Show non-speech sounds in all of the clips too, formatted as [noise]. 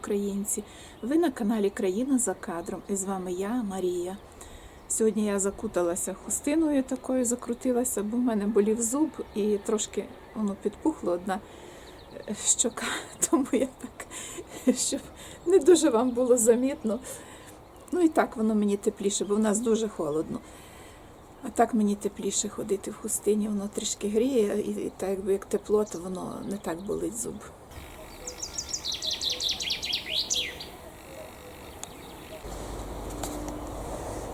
українці! Ви на каналі Країна за кадром і з вами я, Марія. Сьогодні я закуталася хустиною такою, закрутилася, бо в мене болів зуб і трошки воно підпухло одна е, щока, [laughs] тому я так, щоб не дуже вам було замітно. Ну і так воно мені тепліше, бо в нас дуже холодно. А так мені тепліше ходити в хустині, воно трішки гріє, і, і так якби як тепло, то воно не так болить зуб.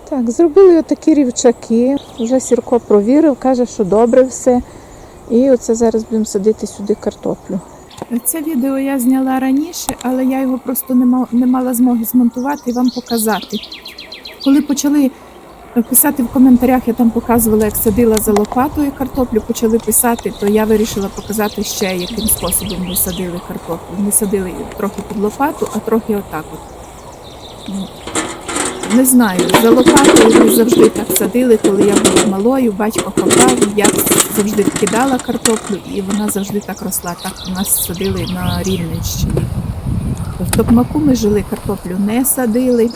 Так, зробили отакі рівчаки. Вже Сірко провірив, каже, що добре все. І оце зараз будемо садити сюди картоплю. Це відео я зняла раніше, але я його просто не, ма- не мала змоги змонтувати і вам показати. Коли почали писати в коментарях, я там показувала, як садила за лопатою картоплю, почали писати, то я вирішила показати ще, яким способом ми садили картоплю. Ми садили трохи під лопату, а трохи отак от. Не знаю, за лопатою завжди так садили, коли я була малою, батько ховав, я завжди кидала картоплю, і вона завжди так росла. Так у нас садили на Рівненщині. В Токмаку ми жили, картоплю не садили.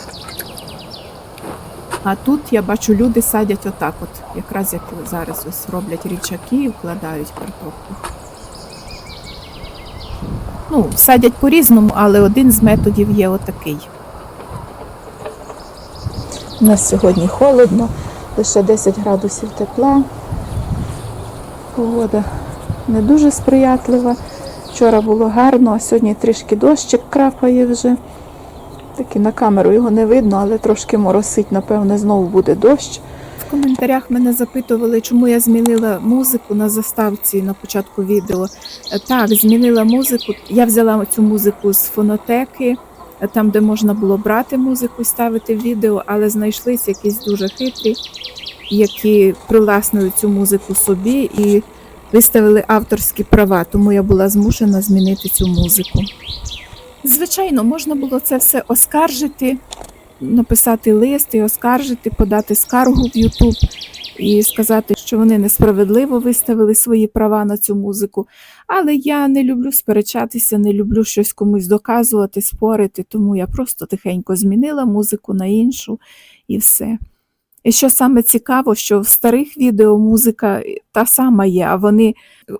А тут я бачу, люди садять отак, от, якраз як зараз ось роблять річаки і вкладають картоплю. Ну, садять по-різному, але один з методів є отакий. У нас сьогодні холодно, лише 10 градусів тепла. Погода не дуже сприятлива. Вчора було гарно, а сьогодні трішки дощик крапає вже. Таки на камеру його не видно, але трошки моросить, напевне, знову буде дощ. В коментарях мене запитували, чому я змінила музику на заставці на початку відео. Е, Так, змінила музику. Я взяла цю музику з фонотеки, там, де можна було брати музику ставити відео, але знайшлись якісь дуже хитрі, які привласнили цю музику собі і виставили авторські права, тому я була змушена змінити цю музику. Звичайно, можна було це все оскаржити, написати лист і оскаржити, подати скаргу в Ютуб і сказати, що вони несправедливо виставили свої права на цю музику. Але я не люблю сперечатися, не люблю щось комусь доказувати, спорити, тому я просто тихенько змінила музику на іншу і все. І що саме цікаво, що в старих відео музика та сама є, а вони,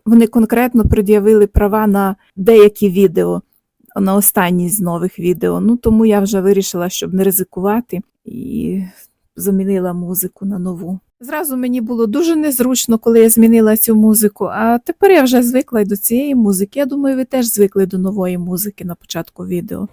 вони конкретно пред'явили права на деякі відео на останній з нових відео. Ну тому я вже вирішила, щоб не ризикувати, і замінила музику на нову. Зразу мені було дуже незручно, коли я змінила цю музику. А тепер я вже звикла й до цієї музики. Я думаю, ви теж звикли до нової музики на початку відео.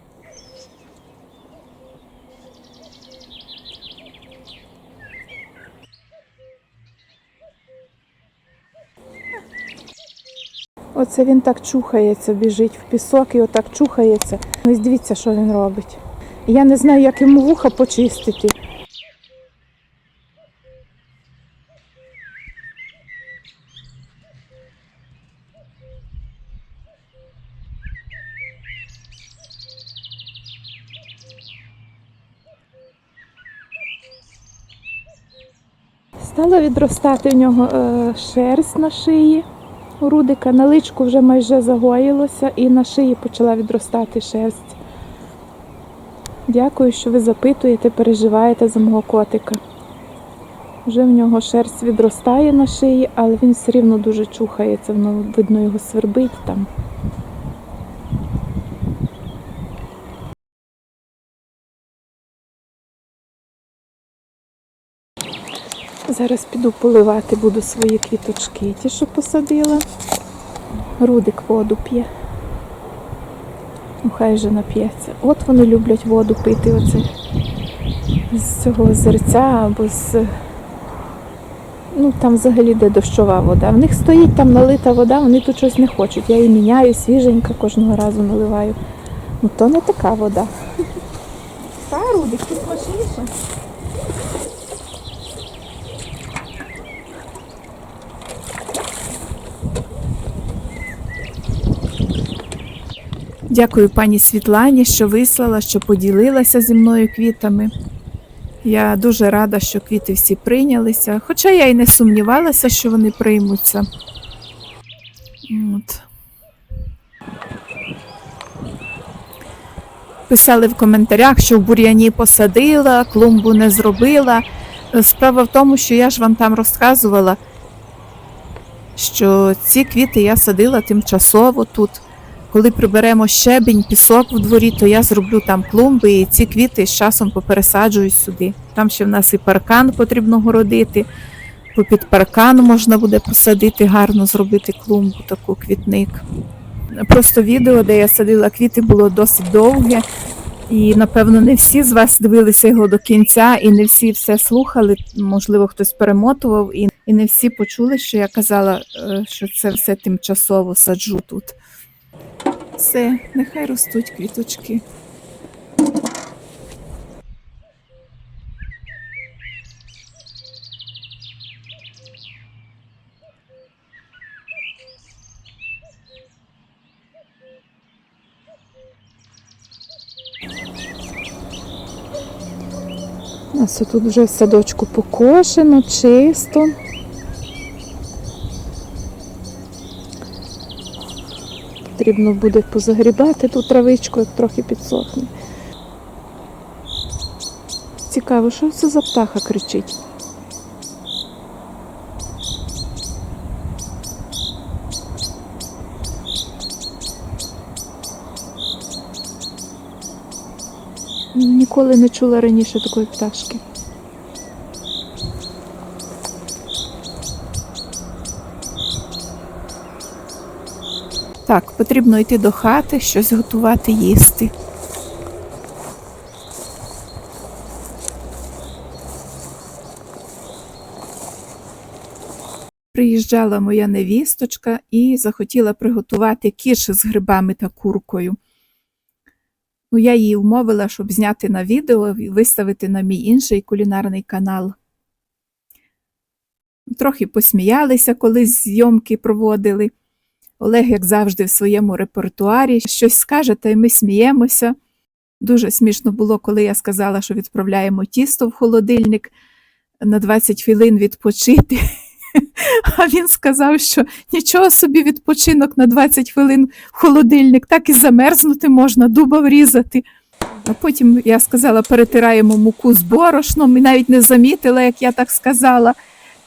Оце він так чухається, біжить в пісок і отак чухається. Ось дивіться, що він робить. Я не знаю, як йому вуха почистити. Стала відростати в нього е, шерсть на шиї. У Рудика на личку вже майже загоїлося і на шиї почала відростати шерсть. Дякую, що ви запитуєте, переживаєте за мого котика. Вже в нього шерсть відростає на шиї, але він все рівно дуже чухається, воно видно його свербить там. Зараз піду поливати буду свої квіточки, ті, що посадила. Рудик воду п'є. Ну, хай же нап'ється. От вони люблять воду пити оце з цього озерця або з. Ну, там взагалі де дощова вода. В них стоїть там налита вода, вони тут щось не хочуть. Я її міняю, свіженька кожного разу наливаю. Ну то не така вода. Та, Рудик, ти смачніше. Дякую пані Світлані, що вислала, що поділилася зі мною квітами. Я дуже рада, що квіти всі прийнялися, хоча я й не сумнівалася, що вони приймуться. От. Писали в коментарях, що в бур'яні посадила, клумбу не зробила. Справа в тому, що я ж вам там розказувала, що ці квіти я садила тимчасово тут. Коли приберемо щебінь, пісок в дворі, то я зроблю там клумби і ці квіти з часом попересаджую сюди. Там ще в нас і паркан потрібно городити. Попід паркан можна буде посадити, гарно зробити клумбу, таку квітник. Просто відео, де я садила квіти, було досить довге. І, напевно, не всі з вас дивилися його до кінця, і не всі все слухали. Можливо, хтось перемотував, і, і не всі почули, що я казала, е, що це все тимчасово саджу тут. Все, нехай ростуть квіточки. У нас тут вже в садочку покошено, чисто. Потрібно буде позагрібати ту травичку, як трохи підсохне. Цікаво, що це за птаха кричить? Ніколи не чула раніше такої пташки. Так, потрібно йти до хати, щось готувати, їсти. Приїжджала моя невісточка і захотіла приготувати кіш з грибами та куркою. Ну, я її вмовила, щоб зняти на відео і виставити на мій інший кулінарний канал. Трохи посміялися, коли зйомки проводили. Олег, як завжди, в своєму репертуарі щось скаже, та й ми сміємося. Дуже смішно було, коли я сказала, що відправляємо тісто в холодильник на 20 хвилин відпочити. [laughs] А він сказав, що нічого собі відпочинок на 20 хвилин в холодильник, так і замерзнути можна, дуба врізати. А потім я сказала, перетираємо муку з борошном і навіть не замітила, як я так сказала.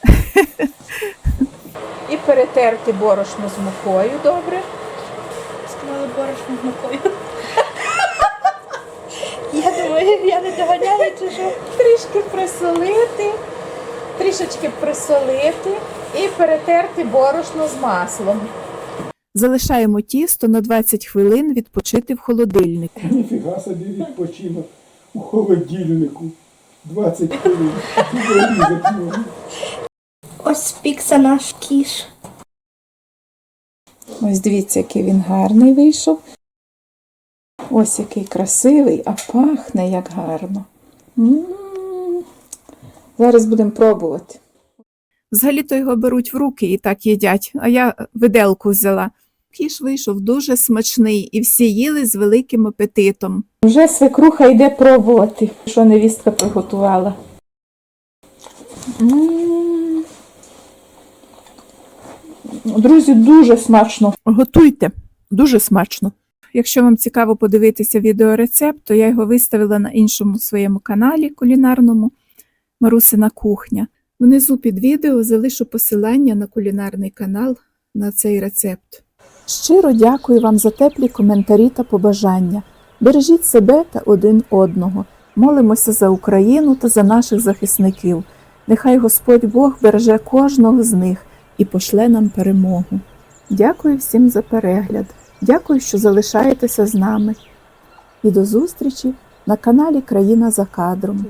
[laughs] І перетерти борошно з мукою добре. Сказали борошно з мукою. Я думаю, я не доганяю чи що. Трішки присолити, трішечки присолити і перетерти борошно з маслом. Залишаємо тісто на 20 хвилин відпочити в холодильнику. Ніфіга собі відпочинок у холодильнику. 20 хвилин. Ось спікся наш кіш. Ось дивіться, який він гарний вийшов. Ось який красивий, а пахне як гарно. М. Зараз будемо пробувати. Взагалі-то його беруть в руки і так їдять, а я виделку взяла. Кіш вийшов дуже смачний, і всі їли з великим апетитом. Вже свекруха йде пробувати, що невістка приготувала. М. Друзі, дуже смачно. Готуйте, дуже смачно. Якщо вам цікаво подивитися відеорецепт, то я його виставила на іншому своєму каналі кулінарному Марусина кухня. Внизу під відео залишу посилання на кулінарний канал на цей рецепт. Щиро дякую вам за теплі коментарі та побажання. Бережіть себе та один одного. Молимося за Україну та за наших захисників. Нехай Господь Бог береже кожного з них і пошле нам перемогу. Дякую всім за перегляд. Дякую, що залишаєтеся з нами. І до зустрічі на каналі Країна за кадром.